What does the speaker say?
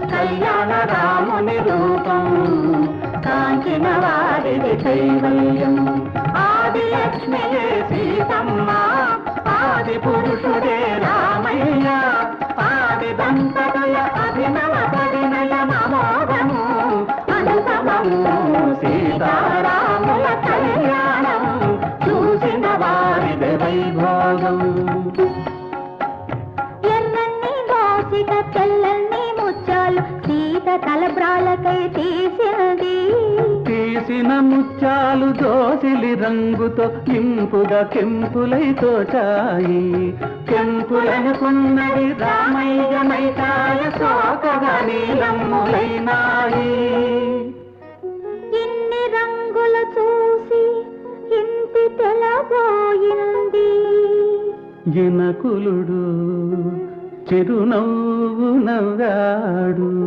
కళ్యాణ రాముని రూపం కాంచిన వారిది కైవల్యం ఆది లక్ష్మియే సీతమ్మ ఆది పురుషుడే రామయ్య. ఆది దంపతుల అభినవ పరిణయ మమోగము అనుపమము సీతారాముల కళ్యాణం. చూసిన వారిది వైభోగం. ఎన్నీ దోషిక తెల్లన్ని తలబ్రాలకై తీసినది తీసిన ముత్యాలు దోసిలి రంగుతో ఇంపుగా కెంపులై తోచాయి. కెంపులనుకున్నది రామయ్య మైకాయ సోకగా నీలమ్ములైనాయి. ఇన్ని రంగులు చూసి ఇంటి తెలబోయింది. జనకులుడు చిరునవ్వు నవ్వాడు.